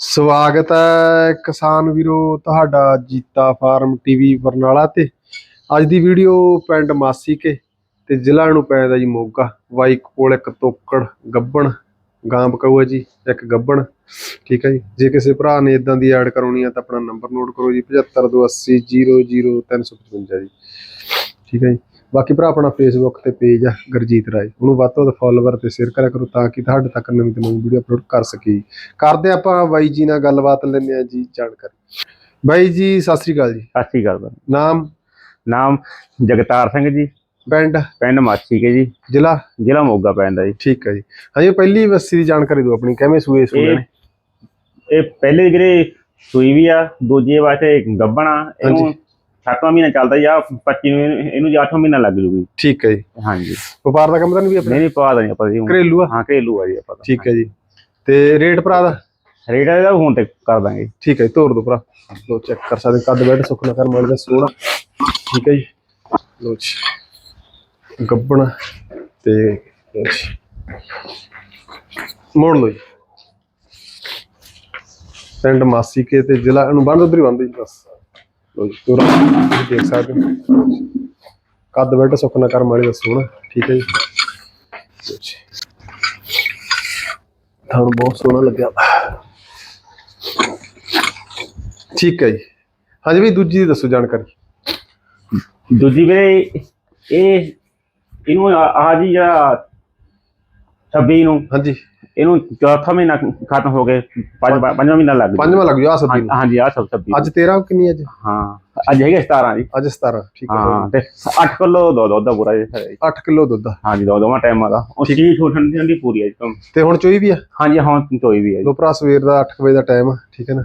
ਸਵਾਗਤ ਹੈ ਕਿਸਾਨ ਵੀਰੋ ਤੁਹਾਡਾ ਜੀਤਾ ਫਾਰਮ ਟੀਵੀ ਬਰਨਾਲਾ ਤੇ। ਅੱਜ ਦੀ ਵੀਡੀਓ ਪਿੰਡ ਮਾਸੀ ਕੇ ਤੇ ਜ਼ਿਲ੍ਹਾ ਨੂੰ ਪੈਂਦਾ ਜੀ ਮੋਗਾ। ਬਾਈ ਕੋਲ ਇੱਕ ਤੋਕੜ ਗੱਬਣ ਗਾਂ ਬਕਾਊ ਹੈ ਜੀ, ਇੱਕ ਗੱਬਣ। ਠੀਕ ਹੈ ਜੀ, ਜੇ ਕਿਸੇ ਭਰਾ ਨੇ ਇਦਾਂ ਦੀ ਐਡ ਕਰਾਉਣੀ ਹੈ ਤਾਂ ਆਪਣਾ ਨੰਬਰ ਨੋਟ ਕਰੋ ਜੀ 7528000355 ਜੀ। ਠੀਕ ਹੈ ਜੀ ਬਾਕੀ ਭਰਾ ਆਪਣਾ ਫੇਸਬੁੱਕ ਤੇ ਪੇਜ ਆ ਗੁਰਜੀਤ ਰਾਏ। ਉਹਨੂੰ ਵੱਧ ਤੋਂ ਵੱਧ ਫੋਲੋਵਰ ਤੇ ਸ਼ੇਅਰ ਕਰਿਆ ਕਰੋ ਤਾਂ ਕਿ ਤੁਹਾਡੇ ਤੱਕ ਨਵੀਂ ਤੋਂ ਨਵੀਂ ਵੀਡੀਓ ਅਪਲੋਡ ਕਰ ਸਕੀਏ ਕਰਦੇ ਆਪਾਂ ਬਾਈ ਜੀ ਨਾਲ ਗੱਲਬਾਤ ਲੈਂਦੇ ਆ ਜੀ ਜਾਣਕਾਰੀ। ਬਾਈ ਜੀ ਸਤਿ ਸ੍ਰੀ ਅਕਾਲ ਜੀ। ਸਤਿ ਸ਼੍ਰੀ ਅਕਾਲ ਬਾਈ। ਨਾਮ? ਨਾਮ ਜਗਤਾਰ ਸਿੰਘ ਜੀ। ਪਿੰਡ? ਪਿੰਡ ਮਾਛੀਕੇ ਜੀ। ਜ਼ਿਲ੍ਹਾ? ਜ਼ਿਲ੍ਹਾ ਮੋਗਾ ਪੈਂਦਾ ਜੀ। ਠੀਕ ਹੈ ਜੀ। ਹਾਂਜੀ ਪਹਿਲੀ ਵਸੀ ਦੀ ਜਾਣਕਾਰੀ ਦਿਓ ਆਪਣੀ ਕਿਵੇਂ ਸੂਏ ਸੂਏ ਇਹ ਨੇ? ਇਹ ਪਹਿਲੇ ਜਿਹੜੇ ਸੂਈ ਵੀ ਆ ਦੂਜੇ ਵਾਸਤੇ ਗੱਬਣਾ ਇਹਨੂੰ ਹਾਂਜੀ। 7ਵਾਂ ਮਹੀਨਾ ਚੱਲਦਾ ਜਾਂ 25 ਨੂੰ ਇਹਨੂੰ- ਇਹਨੂੰ ਜੀ 8ਵਾਂ ਮਹੀਨਾ ਲੱਗ ਜੂਗੀ। ਠੀਕ ਹੈ ਜੀ। ਹਾਂਜੀ। ਵਪਾਰ ਦਾ ਕੰਮ ਤਾਂ ਨਹੀਂ ਵੀ ਆਪਣਾ? ਨਹੀਂ ਨਹੀਂ ਪਾ ਦੇਣੀ ਆਪਾਂ ਜੀ ਘਰੇਲੂ ਆ? ਹਾਂ ਘਰੇਲੂ ਆ ਜੀ ਆਪਾਂ ਤਾਂ। ਠੀਕ ਹੈ ਜੀ। ਤੇ ਰੇਟ ਭਰਾ ਦਾ? ਰੇਟ ਇਹਦਾ ਹੁਣ ਤੇ ਕਰ ਦਾਂਗੇ। ਠੀਕ ਹੈ ਜੀ, ਤੋਰ ਦੋ ਭਰਾ। ਲੋ ਚੈੱਕ ਕਰ ਸਕਦੇ ਕੱਦ ਬੈਠ ਸੁਖਨਾ ਕਰ ਮਾਰ ਦਾ ਸੋਹਣਾ। ਠੀਕ ਹੈ ਜੀ। ਲੋ ਜੀ। ਗੱਬਣ ਤੇ ਲਓ ਜੀ। ਮੋੜ ਲੋ ਜੀ। ਪਿੰਡ ਮਾਸੀਕੇ ਤੇ ਜ਼ਿਲ੍ਹਾ ਨੂੰ ਬੰਦ ਉਧਰ ਹੀ ਬੰਦ ਜੀ ਬਸ। ਲੋ ਜੀ, ਤੋਰਾ ਤੁਸੀਂ ਦੇਖ ਸਕਦੇ ਹੋ। ਕੱਦ ਬੈਠ ਸੁਖਨਾ ਕਰ ਮਾਰ ਦਾ ਸੋਹਣਾ ਠੀਕ ਹੈ ਜੀ। ਤੁਹਾਨੂੰ ਬਹੁਤ ਸੋਹਣਾ ਲੱਗਿਆ। ਠੀਕ ਹੈ ਜੀ। ਹਾਂਜੀ ਵੀ ਦੂਜੀ ਦੀ ਦੱਸੋ ਜਾਣਕਾਰੀ। ਦੂਜੀ ਵੀਰੇ ਇਹ ਇਹਨੂੰ ਆ ਆ ਜੀ ਜਿਹੜਾ 26 ਨੂੰ। ਹਾਂਜੀ। ਇਹਨੂੰ ਚੌਥਾ ਮਹੀਨਾ ਖਤਮ ਹੋ ਗਏ ਪੰਜ ਪੰਜਵਾਂ ਮਹੀਨਾ ਲੱਗ ਜੂ ਪੰਜਵਾਂ ਲੱਗ ਜੂ ਆ ਸੱਬੀ ਨੂੰ। ਹਾਂਜੀ ਆ ਸਭ 26 ਅੱਜ 13 ਕਿੰਨੀ ਅੱਜ? ਹਾਂ ਅੱਜ ਹੈਗੇ 17 ਜੀ। ਅੱਜ 17 ਠੀਕ ਹੈ। ਹਾਂ ਤੇ 8 ਕਿਲੋ ਦੋ ਦੁੱਧ ਦਾ ਪੂਰਾ ਜੀ। 8 ਕਿਲੋ ਦੁੱਧ ਆ। ਹਾਂਜੀ ਦੋ ਦੋਵਾਂ ਟਾਈਮਾਂ ਦਾ ਉਹ ਠੀਕ। ਚੀਜ਼ ਠੰਡੀ ਠੰਡੀ ਪੂਰੀ ਹੈ ਜੀ ਤੇ ਹੁਣ ਚੋਈ ਵੀ ਆ? ਹਾਂਜੀ ਹਾਂ ਕੋਈ ਵੀ ਹੈ ਜੀ। ਲੋ ਭਰਾ ਸਵੇਰ ਦਾ 8 ਵਜੇ ਦਾ ਟਾਈਮ ਆ ਠੀਕ ਹੈ ਨਾ?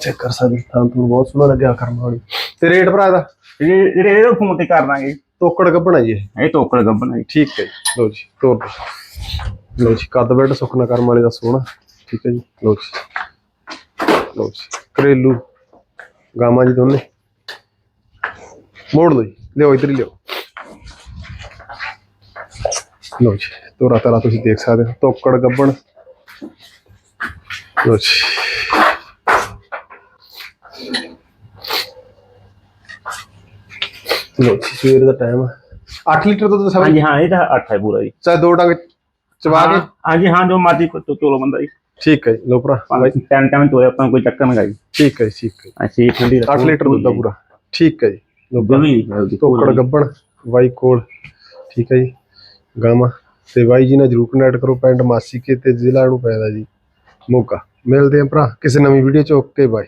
ਚੈੱਕ ਕਰ ਸਕਦੇ ਤਾਂ ਤੁਹਾਨੂੰ ਬਹੁਤ ਸੋਹਣਾ ਲੱਗਿਆ ਕਰਮ ਵਾਲੀ। ਤੇ ਰੇਟ ਭਰਾ ਦਾ ਜਿਹੜੇ ਜਿਹੜੇ ਇਹਦੇ ਫੋਨ ਤੇ ਕਰ ਦਾਂਗੇ। ਤੋਕੜ ਗੱਬਣਾ ਜੀ ਇਹ? ਇਹ ਗੱਬਨ ਹੈ ਠੀਕ ਹੈ ਜੀ। ਲੋ ਜੀ ਤੋਰ ਦੋ। ਲੋ ਜੀ ਕੱਦ ਬੈਠ ਸੁਖਨਾ ਕਰਮ ਵਾਲੇ ਦਾ ਸੋਹਣਾ। ਠੀਕ ਹੈ ਜੀ। ਲੋ ਜੀ। ਲੋ ਜੀ ਘਰੇਲੂ ਗਾਵਾਂ ਜੀ ਦੋਨੇ। ਮੋੜ ਲਓ ਜੀ ਲਿਓ ਇਧਰ ਹੀ ਲਿਓ ਲੋ ਜੀ ਤੋਰਾ ਤਾਰਾ ਤੁਸੀਂ ਦੇਖ ਸਕਦੇ ਹੋ ਤੋਕੜ ਗੱਬਣ ਲੋ ਜੀ। ਲੋ ਜੀ ਸਵੇਰ ਦਾ ਟਾਈਮ 8 ਲੀਟਰ ਦੁੱਧ ਸਭ ਹਾਂਜੀ ਹਾਂ ਇਹ ਤਾਂ 8 ਹੈ ਪੂਰਾ ਜੀ। ਚਾਹੇ ਦੋ ਡੰਗ ਚਵਾ ਕੇ। ਹਾਂਜੀ ਹਾਂ ਜੋ ਮਰਜ਼ੀ ਕੋ ਤੋਲੋ ਬੰਦਾ ਜੀ। ਠੀਕ ਹੈ ਲੋ ਭਰਾ। ਟਾਈਮ ਟਾਈਮ ਤੋਰੇ ਆਪਾਂ ਕੋਈ ਚੱਕਰ ਨਾ ਜੀ ਠੀਕ ਹੈ ਠੀਕ ਹੈ। ਅਸੀਂ ਠੰਡੀ 8 ਲੀਟਰ ਦੁੱਧ ਦਾ ਪੂਰਾ। ਠੀਕ ਹੈ ਜੀ। ਲੋ ਗਵੀ ਤੋਕੜ ਗੱਬਣ ਬਾਈ ਕੋਲ। ਠੀਕ ਹੈ ਜੀ ਗਾਮਾ ਤੇ ਬਾਈ ਜੀ ਨਾਲ ਜਰੂਰ ਕਨੈਕਟ ਕਰੋ ਪਿੰਡ ਮਾਸੀਕੇ ਤੇ ਜ਼ਿਲ੍ਹਾ ਨੂੰ ਪੈਦਾ ਜੀ। ਮੋਗਾ। ਮਿਲਦੇ ਆਂ ਭਰਾ ਕਿਸੇ ਨਵੀਂ ਵੀਡੀਓ ਚ। Okay bye.